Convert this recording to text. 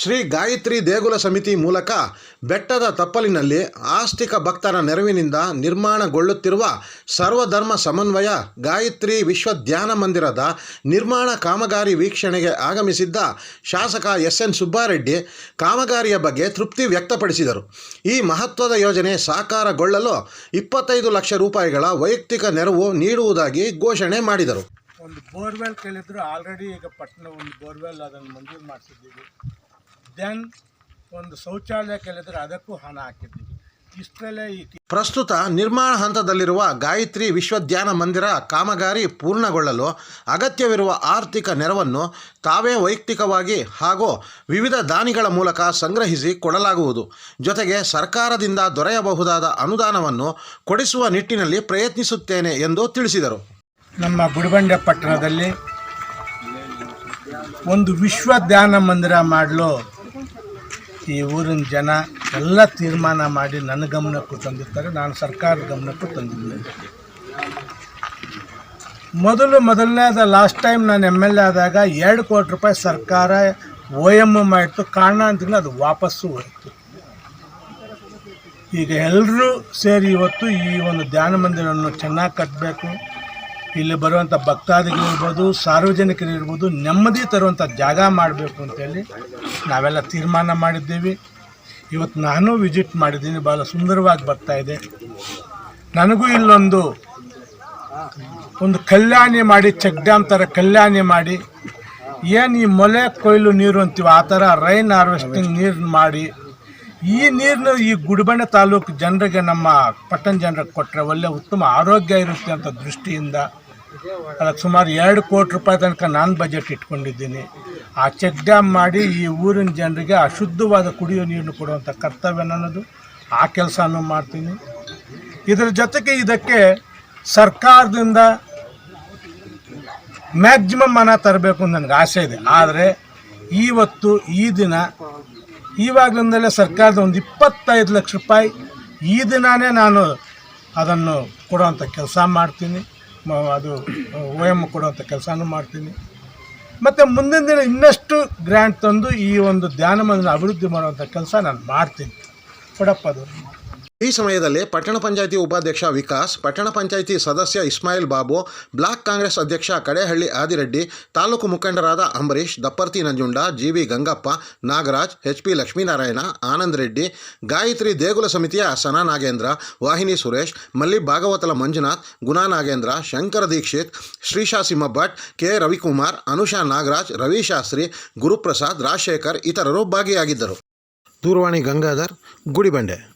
ಶ್ರೀ ಗಾಯತ್ರಿ ದೇಗುಲ ಸಮಿತಿ ಮೂಲಕ ಬೆಟ್ಟದ ತಪ್ಪಲಿನಲ್ಲಿ ಆಸ್ತಿಕ ಭಕ್ತರ ನೆರವಿನಿಂದ ನಿರ್ಮಾಣಗೊಳ್ಳುತ್ತಿರುವ ಸರ್ವಧರ್ಮ ಸಮನ್ವಯ ಗಾಯತ್ರಿ ವಿಶ್ವ ಧ್ಯಾನ ಮಂದಿರದ ನಿರ್ಮಾಣ ಕಾಮಗಾರಿ ವೀಕ್ಷಣೆಗೆ ಆಗಮಿಸಿದ್ದ ಶಾಸಕ ಎಸ್ ಎನ್ ಸುಬ್ಬಾರೆಡ್ಡಿ ಕಾಮಗಾರಿಯ ಬಗ್ಗೆ ತೃಪ್ತಿ ವ್ಯಕ್ತಪಡಿಸಿದರು. ಈ ಮಹತ್ವದ ಯೋಜನೆ ಸಾಕಾರಗೊಳ್ಳಲು ಇಪ್ಪತ್ತೈದು ಲಕ್ಷ ರೂಪಾಯಿಗಳ ವೈಯಕ್ತಿಕ ನೆರವು ನೀಡುವುದಾಗಿ ಘೋಷಣೆ ಮಾಡಿದರು. ಒಂದು ಬೋರ್ವೆಲ್ ಕೇಳಿದ್ರು, ಆಲ್ರೆಡಿ ಈಗ ಪಟ್ಟಣ ಒಂದು ಬೋರ್ವೆಲ್ ಅದನ್ನು ಮಂಜೂರು ಮಾಡಿಸಿದ್ದೀವಿ. ದೆನ್ ಒಂದು ಶೌಚಾಲಯ ಕೆಲಸ ಅದಕ್ಕೂ ಹಣ ಹಾಕಿದ್ದೀವಿ. ಇಷ್ಟರಲ್ಲೇ ಈ ಪ್ರಸ್ತುತ ನಿರ್ಮಾಣ ಹಂತದಲ್ಲಿರುವ ಗಾಯತ್ರಿ ವಿಶ್ವಧ್ಯಾನ ಮಂದಿರ ಕಾಮಗಾರಿ ಪೂರ್ಣಗೊಳ್ಳಲು ಅಗತ್ಯವಿರುವ ಆರ್ಥಿಕ ನೆರವನ್ನು ತಾವೇ ವೈಯಕ್ತಿಕವಾಗಿ ಹಾಗೂ ವಿವಿಧ ದಾನಿಗಳ ಮೂಲಕ ಸಂಗ್ರಹಿಸಿ ಕೊಡಲಾಗುವುದು. ಜೊತೆಗೆ ಸರ್ಕಾರದಿಂದ ದೊರೆಯಬಹುದಾದ ಅನುದಾನವನ್ನು ಕೊಡಿಸುವ ನಿಟ್ಟಿನಲ್ಲಿ ಪ್ರಯತ್ನಿಸುತ್ತೇನೆ ಎಂದು ತಿಳಿಸಿದರು. ನಮ್ಮ ಗುಡಿಬಂಡೆ ಪಟ್ಟಣದಲ್ಲಿ ಒಂದು ವಿಶ್ವ ಧ್ಯಾನ ಮಂದಿರ ಮಾಡಲು ಈ ಊರಿನ ಜನ ಎಲ್ಲ ತೀರ್ಮಾನ ಮಾಡಿ ನನ್ನ ಗಮನಕ್ಕೂ ತಂದಿರ್ತಾರೆ. ನಾನು ಸರ್ಕಾರದ ಗಮನಕ್ಕೂ ತಂದಿದ್ದೇನೆ. ಮೊದಲು ಮೊದಲನೇದ ಲಾಸ್ಟ್ ಟೈಮ್ ನಾನು ಎಂ ಎಲ್ ಎ ಆದಾಗ ಎರಡು ಕೋಟಿ ರೂಪಾಯಿ ಸರ್ಕಾರ ಒ ಎಂ ಮಾಡಿತ್ತು. ಕಾರಣ ಅದು ವಾಪಸ್ಸು ಹೋಯಿತು. ಈಗ ಎಲ್ಲರೂ ಸೇರಿ ಇವತ್ತು ಈ ಒಂದು ಧ್ಯಾನ ಮಂದಿರವನ್ನು ಚೆನ್ನಾಗಿ ಕಟ್ಟಬೇಕು ಇಲ್ಲಿ ಬರುವಂಥ ಸಾರ್ವಜನಿಕರು ಸಾರ್ವಜನಿಕರಿರ್ಬೋದು ನೆಮ್ಮದಿ ತರುವಂಥ ಜಾಗ ಮಾಡಬೇಕು ಅಂತೇಳಿ ನಾವೆಲ್ಲ ತೀರ್ಮಾನ ಮಾಡಿದ್ದೀವಿ. ಇವತ್ತು ನಾನು ವಿಸಿಟ್ ಮಾಡಿದ್ದೀನಿ ಭಾಳ ಸುಂದರವಾಗಿ ಬರ್ತಾ ಇದೆ. ನನಗೂ ಇಲ್ಲೊಂದು, ಒಂದು ಕಲ್ಯಾಣಿ ಮಾಡಿ, ಚೆಕ್ ಡ್ಯಾಮ್ ಥರ ಕಲ್ಯಾಣಿ ಮಾಡಿ, ಏನು ಈ ಮೊಲೆ, ಕೊಯ್ಲು ನೀರು ಅಂತೀವಿ ಆ ಥರ ರೈನ್ ಹಾರ್ವೆಸ್ಟಿಂಗ್ ನೀರು ಮಾಡಿ, ಈ ನೀರನ್ನು ಈ ಗುಡಿಬಂಡೆ ತಾಲೂಕು ಜನರಿಗೆ ನಮ್ಮ ಪಟ್ಟಣ ಜನರಿಗೆ ಕೊಟ್ಟರೆ ಒಳ್ಳೆ ಉತ್ತಮ ಆರೋಗ್ಯ ಇರುತ್ತೆ ಅಂತ ದೃಷ್ಟಿಯಿಂದ ಅದಕ್ಕೆ ಸುಮಾರು ಎರಡು ಕೋಟಿ ರೂಪಾಯಿ ತನಕ ನಾನು ಬಜೆಟ್ ಇಟ್ಕೊಂಡಿದ್ದೀನಿ. ಆ ಚೆಕ್ ಡ್ಯಾಮ್ ಮಾಡಿ ಈ ಊರಿನ ಜನರಿಗೆ ಅಶುದ್ಧವಾದ ಕುಡಿಯೋ ನೀರನ್ನು ಕೊಡುವಂಥ ಕರ್ತವ್ಯ ನನ್ನದು. ಆ ಕೆಲಸನೂ ಮಾಡ್ತೀನಿ. ಇದರ ಜೊತೆಗೆ ಇದಕ್ಕೆ ಸರ್ಕಾರದಿಂದ ಮ್ಯಾಕ್ಸಿಮಮ್ ಹಣ ತರಬೇಕು ಅಂತ ನನಗೆ ಆಸೆ ಇದೆ. ಆದರೆ ಇವತ್ತು ಈ ದಿನ ಇವಾಗಲಿಂದಲೇ ಸರ್ಕಾರದ ಒಂದು ಇಪ್ಪತ್ತೈದು ಲಕ್ಷ ರೂಪಾಯಿ ಈ ದಿನವೇ ನಾನು ಅದನ್ನು ಕೊಡುವಂಥ ಕೆಲಸ ಮಾಡ್ತೀನಿ. ಅದು ಒ ಎಂ ಕೊಡುವಂಥ ಕೆಲಸನೂ ಮಾಡ್ತೀನಿ. ಮತ್ತು ಮುಂದಿನ ದಿನ ಇನ್ನಷ್ಟು ಗ್ರ್ಯಾಂಟ್ ತಂದು ಈ ಒಂದು ಧ್ಯಾನ ಅಭಿವೃದ್ಧಿ ಮಾಡುವಂಥ ಕೆಲಸ ನಾನು ಮಾಡ್ತೀನಿ. ಕೊಡಪ್ಪ ಅದು. ಈ ಸಮಯದಲ್ಲಿ ಪಟ್ಟಣ ಪಂಚಾಯಿತಿ ಉಪಾಧ್ಯಕ್ಷ ವಿಕಾಸ್, ಪಟ್ಟಣ ಪಂಚಾಯಿತಿ ಸದಸ್ಯ ಇಸ್ಮಾಯಿಲ್ ಬಾಬು, ಬ್ಲಾಕ್ ಕಾಂಗ್ರೆಸ್ ಅಧ್ಯಕ್ಷ ಕಡೇಹಳ್ಳಿ ಆದಿರೆಡ್ಡಿ, ತಾಲೂಕು ಮುಖಂಡರಾದ Ambareesh Dapparthi Nanjunda, G V Gangappa, Nagaraj, H P Lakshminarayana, Anand Reddy, Gayatri ದೇಗುಲ ಸಮಿತಿಯ ಸನಾ ನಾಗೇಂದ್ರ, ವಾಹಿನಿ ಸುರೇಶ್, ಮಲ್ಲಿ ಭಾಗವತಲ ಮಂಜುನಾಥ್ ಗುಣಾ ನಾಗೇಂದ್ರ, ಶಂಕರ ದೀಕ್ಷಿತ್ ಶ್ರೀಶಾ ಭಟ್ ಕೆ ರವಿಕುಮಾರ್, ಅನುಷಾ ನಾಗರಾಜ್ ರವಿಶಾಸ್ತ್ರಿ ಗುರುಪ್ರಸಾದ್, ರಾಜಶೇಖರ್ ಇತರರು ಭಾಗಿಯಾಗಿದ್ದರು. ದೂರವಾಣಿ ಗಂಗಾಧರ್, ಗುಡಿಬಂಡೆ.